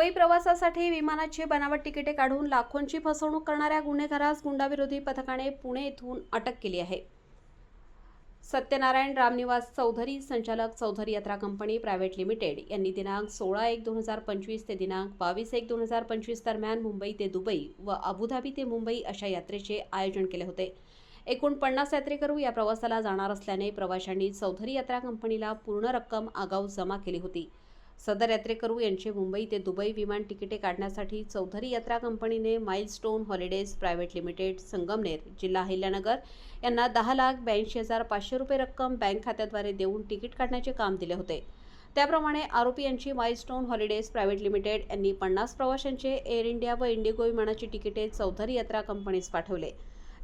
Dubai प्रवासासाठी विमानाची बनावट तिकिटे काढून लाखोंची फसवणूक करणाऱ्या गुन्हेगारास गुंडाविरोधी पथकाने पुणे येथून अटक केली आहे. सत्यनारायण रामनिवास चौधरी संचालक Chaudhari Yatra company private limited यांनी दिनांक सोळा एक दोन हजार पंचवीस ते दिनांक बावीस एक दोन हजार पंचवीस दरम्यान मुंबई ते दुबई व अबुधाबी ते मुंबई अशा यात्रेचे आयोजन केले होते. एकूण पन्नास यात्रेकरू या प्रवासाला जाणार असल्याने प्रवाशांनी चौधरी यात्रा कंपनीला पूर्ण रक्कम आगाऊ जमा केली होती. सदर यात्रेकरू यांचे मुंबई ते दुबई विमान तिकिटे काढण्यासाठी चौधरी यात्रा कंपनीने milestone holidays private limited Sangamner जिल्हा अहिल्यानगर यांना दहा लाख ब्याऐंशी हजार पाचशे रुपये रक्कम बँक खात्याद्वारे देऊन तिकीट काढण्याचे काम दिले होते. त्याप्रमाणे आरोपी यांची माइलस्टोन हॉलिडेज प्रायव्हेट लिमिटेड यांनी पन्नास प्रवाशांचे एअर इंडिया व इंडिगो विमानाची तिकिटे चौधरी यात्रा कंपनीस पाठवले.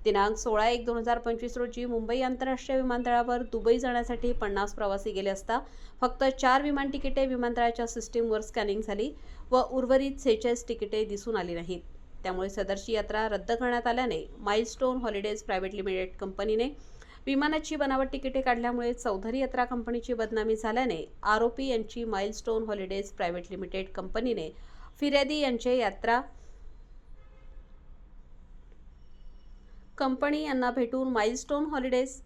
दिनांक सोळा एक दोन हजार पंचवीस रोजी मुंबई आंतरराष्ट्रीय विमानतळावर दुबई जाण्यासाठी पन्नास प्रवासी गेले असता फक्त चार विमान तिकिटे विमानतळाच्या सिस्टीमवर स्कॅनिंग झाली व उर्वरित सेहेचाळीस तिकिटे दिसून आली नाहीत. त्यामुळे सदरची यात्रा रद्द करण्यात आल्याने माइलस्टोन हॉलिडेज प्रायव्हेट लिमिटेड कंपनीने विमानाची बनावट तिकिटे काढल्यामुळे चौधरी यात्रा कंपनीची बदनामी झाल्याने आरोपी यांची माइलस्टोन हॉलिडेज प्रायव्हेट लिमिटेड कंपनीने फिर्यादी यांचे यात्रा कंपनी यांना भेटून माइलस्टोन हॉलिडेज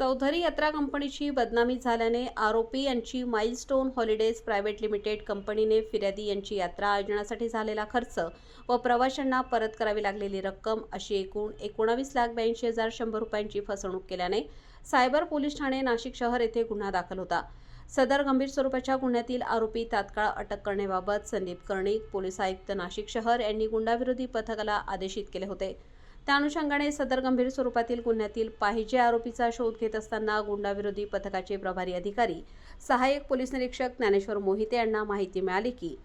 चौधरी यात्रा कंपनीची बदनामी झाल्याने आरोपी यांची माइलस्टोन हॉलिडेज प्रायव्हेट लिमिटेड कंपनीने फिर्यादी यांची यात्रा आयोजनासाठी झालेला खर्च व प्रवाशांना परत करावी लागलेली रक्कम अशी एकूण एकोणावीस लाख ब्याऐंशी हजार शंभर रुपयांची फसवणूक केल्याने सायबर पोलीस ठाणे नाशिक शहर येथे गुन्हा दाखल होता. सदर गंभीर स्वरूपाच्या गुन्ह्यातील आरोपी तात्काळ अटक करण्याबाबत संदीप कर्णिक पोलीस आयुक्त नाशिक शहर यांनी गुंडाविरोधी पथकाला आदेशित केले होते. त्या अनुषंगाने सदर गंभीर स्वरूपातील गुन्ह्यातील पाहिजे आरोपीचा शोध घेत असताना गुंडाविरोधी पथकाचे प्रभारी अधिकारी सहाय्यक पोलीस निरीक्षक ज्ञानेश्वर मोहिते यांना माहिती मिळाली की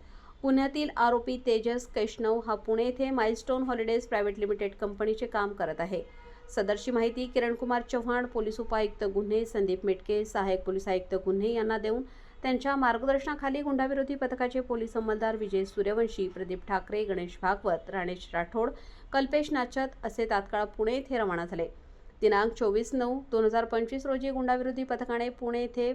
गुन्ह्यातील आरोपी तेजस कैष्णव हा पुणे येथे माइलस्टोन हॉलिडेज प्रायव्हेट लिमिटेड कंपनीचे काम करत आहे. सदरची माहिती किरणकुमार चव्हाण पोलीस उपायुक्त गुन्हे संदीप मेटके सहाय्यक पोलीस आयुक्त गुन्हे यांना देऊन त्यांच्या मार्गदर्शनाखाली गुंडाविरोधी पथकाचे पोलीस अंमलदार विजय सूर्यवंशी प्रदीप ठाकरे गणेश भागवत राणेश राठोड कल्पेश नाचत असे तात्काळ पुणे येथे रवाना झाले. दिनांक चोवीस नऊ दोन हजार पंचवीस रोजी गुंडाविरोधी पथकाने पुणे येथे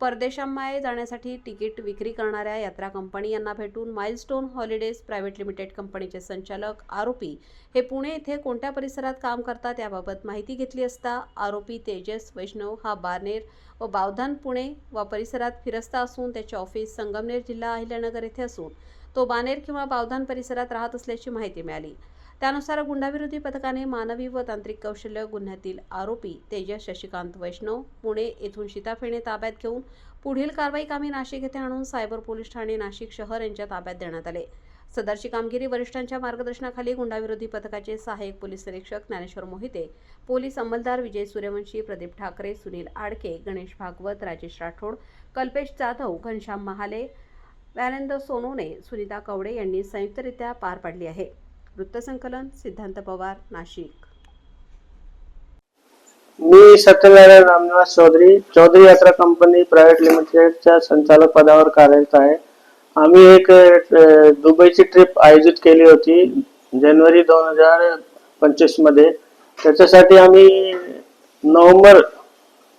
परदेशांमाये जाण्यासाठी तिकीट विक्री करणाऱ्या यात्रा कंपनी यांना भेटून माइलस्टोन हॉलिडेज प्रायव्हेट लिमिटेड कंपनीचे संचालक आरोपी हे पुणे येथे कोणत्या परिसरात काम करतात याबाबत माहिती घेतली असता आरोपी तेजस वैष्णव हा बारनेर व बावधान पुणे व परिसरात फिरस्ता असून त्याचे ऑफिस संगमनेर जिल्हा अहिल्यानगर येथे असून तो बानेर किंवा बावधान परिसरात राहत असल्याची माहिती मिळाली. त्यानुसार गुंडाविरोधी पथकाने मानवी व तांत्रिक कौशल्य गुन्ह्यातील आरोपी तेजस शशिकांत वैष्णव पुणे येथून शिताफेणे ताब्यात घेऊन पुढील कारवाई कामी नाशिक येथे आणून सायबर पोलीस ठाणे नाशिक शहर यांच्या ताब्यात देण्यात आले. सदरची कामगिरी वरिष्ठांच्या मार्गदर्शनाखाली गुंडाविरोधी पथकाचे सहाय्यक पोलीस निरीक्षक ज्ञानेश्वर मोहिते पोलीस अंमलदार विजय सूर्यवंशी प्रदीप ठाकरे सुनील आडके गणेश भागवत राजेश राठोड कल्पेश जाधव घनश्याम महाले व्यानंद सोनोने सुनीता कवडे यांनी संयुक्तरित्या पार पाडली आहे. वृत्तसंकलन सिद्धांत पवार नाशिक. मी सत्यनारायण रामनिवास चौधरी चौधरी यात्रा कंपनी प्रायव्हेट लिमिटेडच्या संचालक पदावर कार्यरत आहे. आम्ही एक दुबईची ट्रिप आयोजित केली होती जानेवारी दोन हजार पंचवीसमध्ये त्याच्यासाठी आम्ही नोव्हेंबर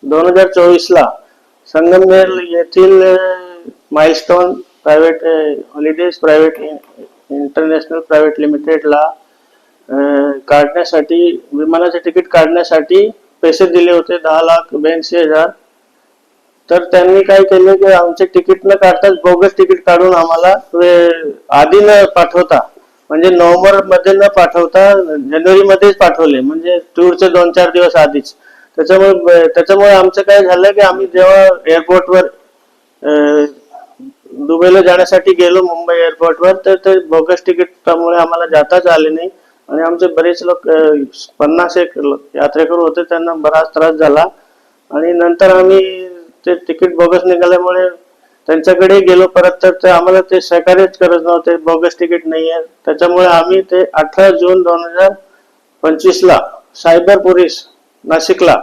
दोन हजार चोवीसला संगमनेर येथील milestone private holidays private international private लिमिटेडला काढण्यासाठी विमानाचे तिकीट काढण्यासाठी पैसे दिले होते दहा लाख ब्याऐंशी हजार. तर त्यांनी काय केले की आमचे तिकीट न काढताच बोगस तिकीट काढून आम्हाला वे- आधी न पाठवता म्हणजे नोव्हेंबरमध्ये न पाठवता जानेवारी मध्येच पाठवले म्हणजे टूरचे दोन चार दिवस आधीच. त्याच्यामुळे त्याच्यामुळे आमचं काय झालं की आम्ही जेव्हा एअरपोर्टवर अं, दुबईला जाण्यासाठी गेलो मुंबई एअरपोर्टवर तर ते बोगस तिकीटामुळे आम्हाला जाताच आले नाही. आणि आमचे बरेच लोक पन्नास एक यात्रेकरू होते त्यांना बराच त्रास झाला. आणि नंतर आम्ही ते तिकीट बोगस निघाल्यामुळे त्यांच्याकडे गेलो परत तर ते आम्हाला ते सहकार्यच करत नव्हते बोगस तिकीट नाही आहे त्याच्यामुळे आम्ही ते अठरा जून दोन हजार पंचवीसला सायबर पोलीस नाशिकला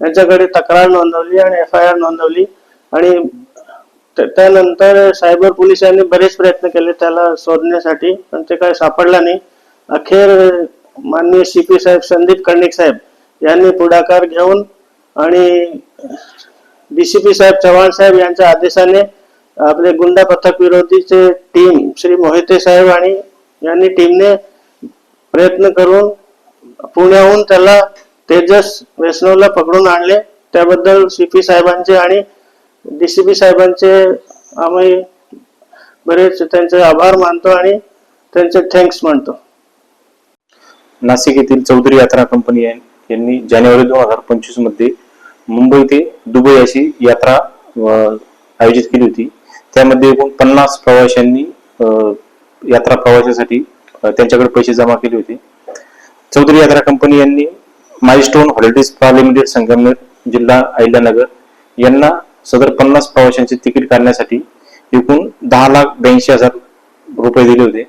यांच्याकडे तक्रार नोंदवली आणि एफ आय आर नोंदवली. आणि त्यानंतर सायबर पोलिसांनी बरेच प्रयत्न केले त्याला शोधण्यासाठी पण ते काय सापडला नाही. अखेर माननीय सी पी साहेब संदीप कर्णिक साहेब यांनी पुढाकार घेऊन आणि डीसीपी साहेब चव्हाण साहेब यांच्या आदेशाने आपले गुंडा पथक विरोधीचे टीम श्री मोहिते साहेब आणि यांनी टीमने प्रयत्न करून पुण्याहून त्याला तेजस वैष्णवला पकडून आणले. त्याबद्दल सीपी साहेबांचे आणि डीसीपी साहेबांचे आम्ही बरेच त्यांचे आभार मानतो आणि त्यांचे थँक्स मानतो नाशिक येथील चौधरी यात्रा कंपनी यांनी जानेवारी दोन हजार पंचवीसमध्ये मुंबई ते दुबई अशी यात्रा अं, आयोजित केली होती. त्यामध्ये एकूण पन्नास प्रवाशांनी अं, यात्रा प्रवासासाठी अं, त्यांच्याकडे पैसे जमा केले होते. चौधरी यात्रा कंपनी यांनी माइलस्टोन हॉलिडेज प्रा लिमिटेड संगमनेर जिल्हा अहिल्यानगर यांना सदर पन्नास प्रवाशांचे तिकीट काढण्यासाठी एकूण दहा लाख ब्याऐंशी हजार रुपये दिले होते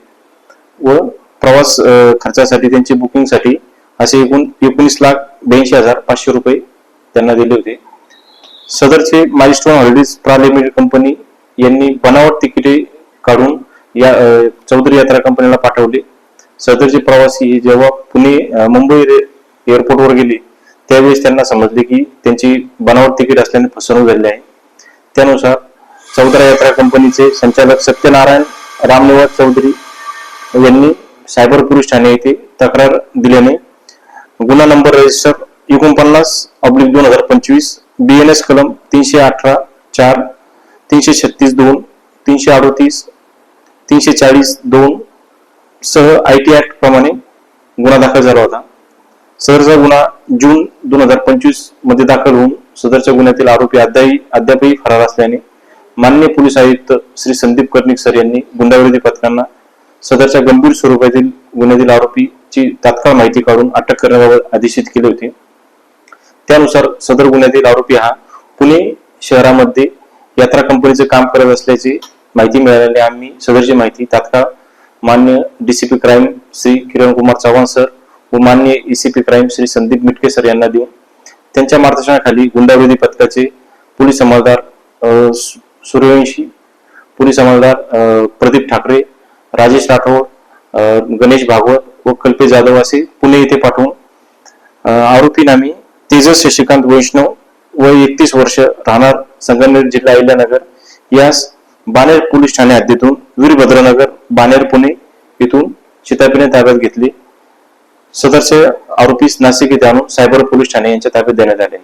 व प्रवास खर्चासाठी त्यांची बुकिंगसाठी असे एकूण एकोणीस लाख ब्याऐंशी हजार पाचशे रुपये त्यांना दिले होते. सदरचे माइलस्टोन हॉलिडेज प्रा लिमिटेड कंपनी यांनी बनावट तिकिटे काढून या चौधरी यात्रा कंपनीला पाठवले. सदरचे प्रवासी जेव्हा पुणे मुंबई एअरपोर्टवर गेले त्यावेळेस त्यांना समजले की त्यांची बनावट तिकीट असल्याने फसवणूक झाली आहे. त्यानुसार चौधरा यात्रा कंपनीचे संचालक सत्यनारायण रामनिवास चौधरी यांनी सायबर पोलीस ठाणे येथे तक्रार दिल्याने गुन्हा नंबर रजिस्टर एकोणपन्नास ऑब्लिक दोन हजार पंचवीस बी एन एस कलम तीनशे अठरा चार तीनशे छत्तीस दोन तीनशे अडोतीस तीनशे चाळीस दोन सह आय टी ऍक्ट प्रमाणे गुन्हा दाखल झाला होता. सदरचा गुन्हा जून दोन हजार पंचवीसमध्ये दाखल होऊन सदरच्या गुन्ह्यातील आरोपी अद्यापही अद्यापही फरार असल्याने मान्य पोलीस आयुक्त श्री संदीप कर्णिक सर यांनी गुंडाविरोधी पथकांना सदरच्या गंभीर स्वरूपातील गुन्ह्यातील आरोपीची तात्काळ माहिती काढून अटक करण्याबाबत आदेशित केले होते. त्यानुसार सदर गुन्ह्यातील आरोपी हा पुणे शहरामध्ये यात्रा कंपनीचे काम करत असल्याची माहिती मिळाल्याने आम्ही सदरची माहिती तात्काळ मान्य DCP crime Shri Kiran Kumar Chavan sir व माननीय ECP crime Shri Sandeep Mitke sir यांना देऊन त्यांच्या मार्गदर्शनाखाली गुंडाविरोधी पथकाचे पोलीस अंमलदार सूर्यवंशी पोलीस अंमलदार प्रदीप ठाकरे राजेश राठोड गणेश भागवत व कल्पेश जाधव असे पुणे येथे पाठवून आरोपी नामी तेजस शशिकांत वैष्णव व एकतीस वर्ष राहणार संगमनेर जिल्हा अहिल्यानगर यास बानेर पोलीस ठाणे हद्दीतून वीरभद्रनगर बानेर पुणे येथून चितापीने ताब्यात घेतले. सदरचे आरोपीस नाशिक येथे आणून सायबर पोलीस ठाणे यांच्या ताब्यात देण्यात आले.